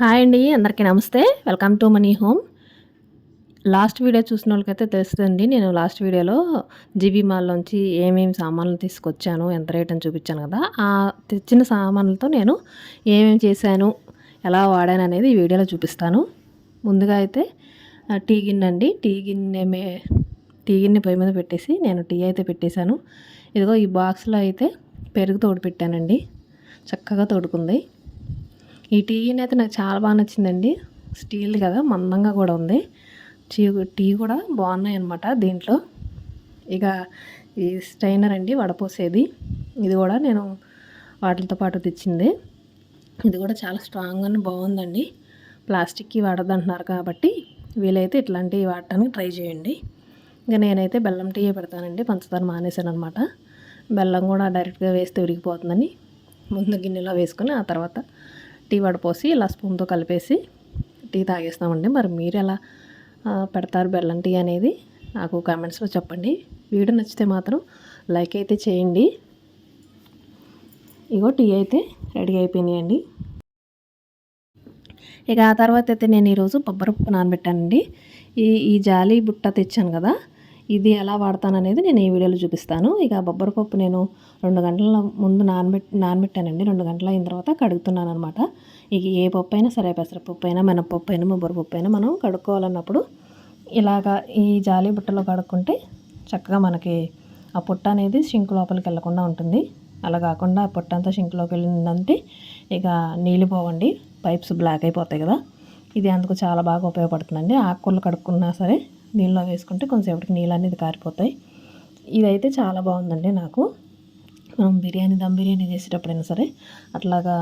Hi అండి అందరికీ నమస్తే. Welcome to money home last video చూసిన వాళ్ళకైతే తెలుస్తుంది నేను లాస్ట్ వీడియోలో జీబీ మాల్లోంచి ఏమేమి సామాన్లు తీసుకొచ్చాను ఎంత రేట్ అని చూపించాను కదా. ఆ తెచ్చిన సామాన్లతో నేను ఏమేమి చేశాను ఎలా వాడాను అనేది ఈ వీడియోలో చూపిస్తాను. ముందుగా అయితే టీ గిన్నె అండి. టీ గిన్నె మే టీ గిన్నె పొయ్యి మీద పెట్టేసి నేను టీ అయితే పెట్టేశాను. ఇదిగో ఈ బాక్స్లో అయితే పెరుగు తోడు పెట్టానండి. చక్కగా తోడుకుంది. ఈ టీ అయితే నాకు చాలా బాగా నచ్చిందండి. స్టీల్ కదా మందంగా కూడా ఉంది. టీ టీ కూడా బాగున్నాయి అనమాట దీంట్లో. ఇక ఈ స్ట్రైనర్ అండి వడపోసేది ఇది కూడా నేను వాటితో పాటు తెచ్చింది. ఇది కూడా చాలా స్ట్రాంగ్ అని బాగుందండి. ప్లాస్టిక్కి వాడదంటున్నారు కాబట్టి వీలైతే ఇట్లాంటివి వాడటానికి ట్రై చేయండి. ఇంకా నేనైతే బెల్లం టీ పెడతానండి పంచదార మానేశాను అనమాట బెల్లం కూడా డైరెక్ట్గా వేస్తే విరిగిపోతుందని ముందు గిన్నెలో వేసుకొని ఆ తర్వాత టీ వడపోసి ఇలా స్పూన్తో కలిపేసి టీ తాగేస్తామండి. మరి మీరు ఎలా పెడతారు బెల్లం టీ అనేది? నాకు కామెంట్స్లో చెప్పండి. వీడియో నచ్చితే మాత్రం లైక్ అయితే చేయండి. ఇగో టీ అయితే రెడీ అయిపోయినాయండి. ఇక ఆ తర్వాత అయితే నేను ఈరోజు బొబ్బరపప్పు నానబెట్టానండి. ఈ ఈ జాలి బుట్ట తెచ్చాను కదా ఇది ఎలా వాడతాను అనేది నేను ఈ వీడియోలో చూపిస్తాను. ఇక బొబ్బరపప్పు నేను రెండు గంటల ముందు నానబెట్ నానబెట్టానండి. రెండు గంటల అయిన తర్వాత కడుగుతున్నాను అనమాట ఇక ఏ పప్పు అయినా సరే పెసరపప్పు అయినా మినపప్పు అయినా బొబ్బరపప్పు అయినా మనం కడుక్కోవాలన్నప్పుడు ఇలాగా ఈ జాలి బుట్టలో కడుక్కుంటే చక్కగా మనకి ఆ పుట్ట అనేది షింక్ లోపలికి వెళ్ళకుండా ఉంటుంది. అలా కాకుండా ఆ పుట్ట అంతా షింక్లోకి వెళ్ళిందంటే ఇక నీళ్ళు పోవండి. పైప్స్ బ్లాక్ అయిపోతాయి కదా. ఇది అందుకు చాలా బాగా ఉపయోగపడుతుందండి. ఆకుకూరలు కడుక్కున్నా సరే నీళ్ళలో వేసుకుంటే కొంచెంసేపటికి నీళ్ళు అనేది కారిపోతాయి. ఇదైతే చాలా బాగుందండి నాకు. మనం బిర్యానీ దమ్ బిర్యానీ చేసేటప్పుడైనా సరే అట్లాగా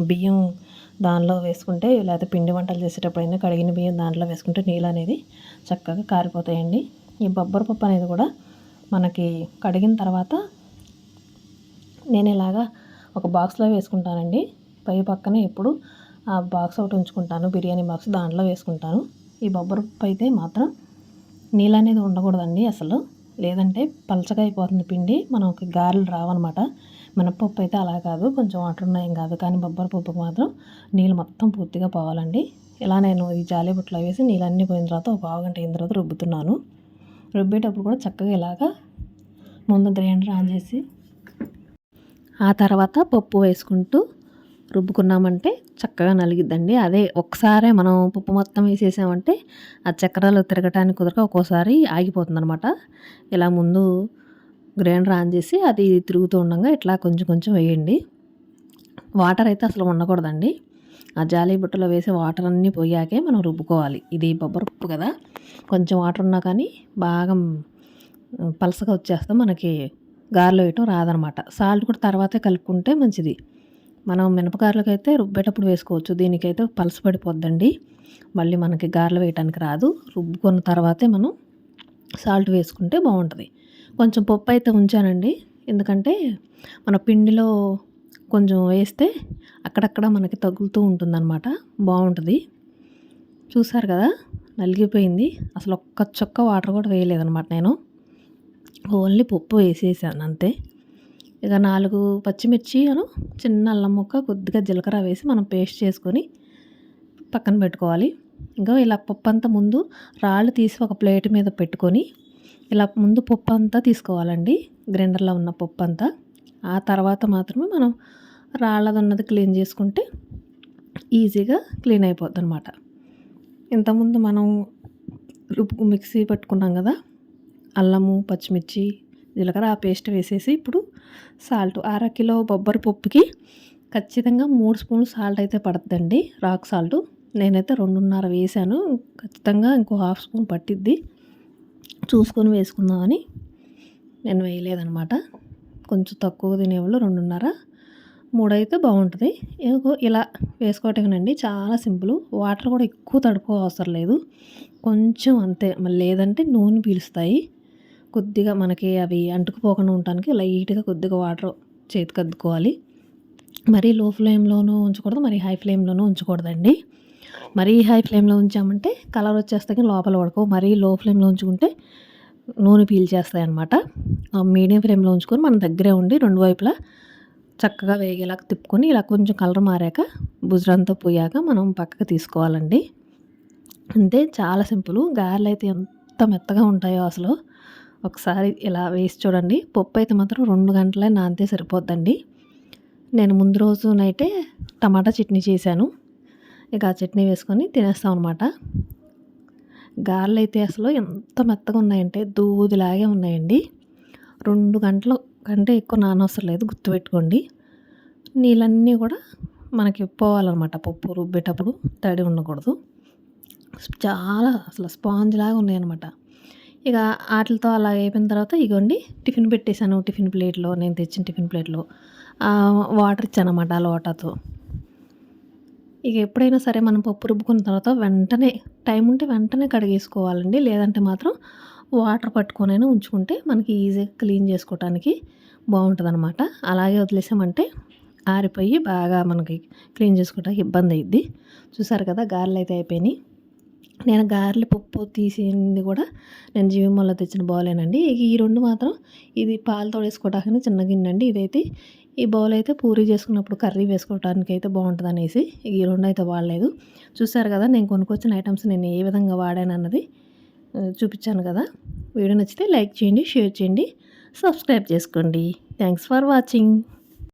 బియ్యం దానిలో వేసుకుంటే లేకపోతే పిండి వంటలు చేసేటప్పుడైనా కడిగిన బియ్యం దాంట్లో వేసుకుంటే నీళ్ళు అనేది చక్కగా కారిపోతాయండి. ఈ బొబ్బరి పప్పు అనేది కూడా మనకి కడిగిన తర్వాత నేను ఇలాగా ఒక బాక్స్లో వేసుకుంటానండి. పై పక్కన ఎప్పుడు ఆ బాక్స్ ఒకటి ఉంచుకుంటాను బిర్యానీ బాక్స్ దాంట్లో వేసుకుంటాను. ఈ బొబ్బరి పప్పు అయితే మాత్రం నీళ్ళు అనేది ఉండకూడదండి అసలు. లేదంటే పలచగా అయిపోతుంది పిండి. మనకి గారెలు రావన్నమాట. మినపప్పు అయితే అలా కాదు. కొంచెం వాటర్ ఉన్నాయం కాదు. కానీ బొబ్బరి పప్పుకు మాత్రం నీళ్ళు మొత్తం పూర్తిగా పోవాలండి. ఇలా నేను ఈ జాలి బుట్టలో వేసి నీళ్ళన్నీ పోయిన తర్వాత ఒక పావు గంట అయిన తర్వాత రుబ్బుతున్నాను. రుబ్బేటప్పుడు కూడా చక్కగా ఇలాగా ముందు గ్రైండర్ ఆన్ చేసి ఆ తర్వాత పప్పు వేసుకుంటూ రుబ్బుకున్నామంటే చక్కగా నలిగిద్దండి. అదే ఒకసారే మనం పప్పు మొత్తం వేసేసామంటే ఆ చక్రాలు తిరగటానికి కుదరక ఒక్కోసారి ఆగిపోతుంది అనమాట ఇలా ముందు గ్రైండర్ ఆన్ చేసి అది తిరుగుతూ ఉండగా ఇట్లా కొంచెం కొంచెం వేయండి. వాటర్ అయితే అసలు ఉండకూడదండి. ఆ జాలి బుట్టలో వేసే వాటర్ అన్నీ పోయాకే మనం రుబ్బుకోవాలి. ఇది బొబ్బరి ఉప్పు కదా. కొంచెం వాటర్ ఉన్నా కానీ బాగా పలసగా వచ్చేస్తే మనకి గారెలో వేయటం రాదనమాట సాల్ట్ కూడా తర్వాతే కలుపుకుంటే మంచిది. మనం మినపగారెలకు అయితే రుబ్బేటప్పుడు వేసుకోవచ్చు. దీనికైతే పలస పడిపోద్దండి. మళ్ళీ మనకి గారెలు వేయటానికి రాదు. రుబ్బుకున్న తర్వాతే మనం సాల్ట్ వేసుకుంటే బాగుంటుంది. కొంచెం పప్పు అయితే ఉంచానండి. ఎందుకంటే మన పిండిలో కొంచెం వేస్తే అక్కడక్కడ మనకి తగులుతూ ఉంటుందన్నమాట. బాగుంటుంది. చూసారు కదా? నలిగిపోయింది. అసలు ఒక్క చొక్క వాటర్ కూడా వేయలేదన్నమాట నేను. ఓన్లీ పప్పు వేసేసాను అంతే. ఇక నాలుగు పచ్చిమిర్చి అను చిన్న అల్లం ముక్క కొద్దిగా జీలకర్ర వేసి మనం పేస్ట్ చేసుకొని పక్కన పెట్టుకోవాలి. ఇంకా ఇలా పప్పు అంతా ముందు రాళ్ళు తీసి ఒక ప్లేట్ మీద పెట్టుకొని ఇలా ముందు పప్పు అంతా తీసుకోవాలండి. గ్రైండర్లో ఉన్న పప్పు అంతా. ఆ తర్వాత మాత్రమే మనం రాళ్ళది ఉన్నది క్లీన్ చేసుకుంటే ఈజీగా క్లీన్ అయిపోద్ది అనమాట ఇంతకుముందు మనం రుబ్బు మిక్సీ పెట్టుకున్నాం కదా అల్లము పచ్చిమిర్చి జీలకర్ర ఆ పేస్ట్ వేసేసి ఇప్పుడు సాల్ట్ అర కిలో బొబ్బరి పప్పుకి ఖచ్చితంగా మూడు స్పూన్లు సాల్ట్ అయితే పడుతుందండి రాక్ సాల్ట్ నేనైతే రెండున్నర వేసాను. ఖచ్చితంగా ఇంకో హాఫ్ స్పూన్ పట్టిద్ది. చూసుకొని వేసుకుందామని నేను వేయలేదనమాట కొంచెం తక్కువ తినేవాళ్ళు రెండున్నర. మూడు అయితే బాగుంటుంది ఇలా వేసుకోవటమేనండి. చాలా సింపుల్. వాటర్ కూడా ఎక్కువ తడుపు అవసరం లేదు. కొంచెం అంతే. మళ్ళీ లేదంటే నూనె పీలుస్తాయి. కొద్దిగా మనకి అవి అంటుకుపోకుండా ఉండటానికి లైట్గా కొద్దిగా వాటర్ చేతికి అద్దుకోవాలి. మరీ లో ఫ్లేమ్లోనూ ఉంచకూడదు మరీ హై ఫ్లేమ్లోనూ ఉంచకూడదండి. మరీ హై ఫ్లేమ్లో ఉంచామంటే కలర్ వచ్చేస్తాయి లోపల ఉడకవు మరీ లో ఫ్లేమ్లో ఉంచుకుంటే నూనె పీల్చేస్తాయి అనమాట మీడియం ఫ్లేమ్లో ఉంచుకొని మన దగ్గరే ఉండి రెండు వైపులా చక్కగా వేగేలా తిప్పుకొని ఇలా కొంచెం కలర్ మారాక బుజ్రంతా పోయాక మనం పక్కకు తీసుకోవాలండి. అంతే చాలా సింపుల్. గారెలు అయితే ఎంత మెత్తగా ఉంటాయో అసలు. ఒకసారి ఇలా వేసి చూడండి. పప్పు అయితే మాత్రం రెండు గంటలే నానితే సరిపోద్దండి. నేను ముందు రోజు నైటే టమాటా చట్నీ చేశాను. ఇక ఆ చట్నీ వేసుకొని తినేస్తాం అనమాట గారెలు అయితే అసలు ఎంత మెత్తగా ఉన్నాయంటే దూదిలాగే ఉన్నాయండి. రెండు గంటలు కంటే ఎక్కువ నానవసరం లేదు గుర్తుపెట్టుకోండి. నీళ్ళన్నీ కూడా మనకి పోవాలన్నమాట పప్పు రుబ్బేటప్పుడు తడి ఉండకూడదు. చాలా అసలు స్పాంజ్ లాగా ఉన్నాయన్నమాట. ఇక వాటితో అలా అయిపోయిన తర్వాత ఇగోండి టిఫిన్ పెట్టేశాను. టిఫిన్ ప్లేట్లో నేను తెచ్చిన టిఫిన్ ప్లేట్లో. వాటర్ ఇచ్చాను అన్నమాట లోటాతో. ఇక ఎప్పుడైనా సరే మనం పప్పు రుబ్బుకున్న తర్వాత వెంటనే టైం ఉంటే వెంటనే కడిగేసుకోవాలండి. లేదంటే మాత్రం వాటర్ పట్టుకొనైనా ఉంచుకుంటే మనకి ఈజీగా క్లీన్ చేసుకోవడానికి బాగుంటుంది అనమాట అలాగే వదిలేసామంటే ఆరిపోయి బాగా మనకి క్లీన్ చేసుకోవడానికి ఇబ్బంది అయ్యిద్ది చూసారు కదా గారెలు అయితే అయిపోయినాయి. నేను గారెల పప్పు తీసింది కూడా నేను జీవిమల్లో తెచ్చిన బౌలేనండి. ఈ రెండు మాత్రం ఇది పాలు తోడేసుకోవడానికి చిన్న గిన్నె అండి ఇదైతే ఈ బౌల్ అయితే పూరి చేసుకున్నప్పుడు కర్రీ వేసుకోవడానికి అయితే బాగుంటుంది అనేసి ఈ రెండు అయితే వాడలేదు. చూసారు కదా నేను కొనుక్కొచ్చిన ఐటమ్స్ నేను ఏ విధంగా వాడాను అన్నది చూపించాను కదా. వీడియో నచ్చితే లైక్ చేయండి షేర్ చేయండి సబ్స్క్రైబ్ చేసుకోండి. Thanks for watching.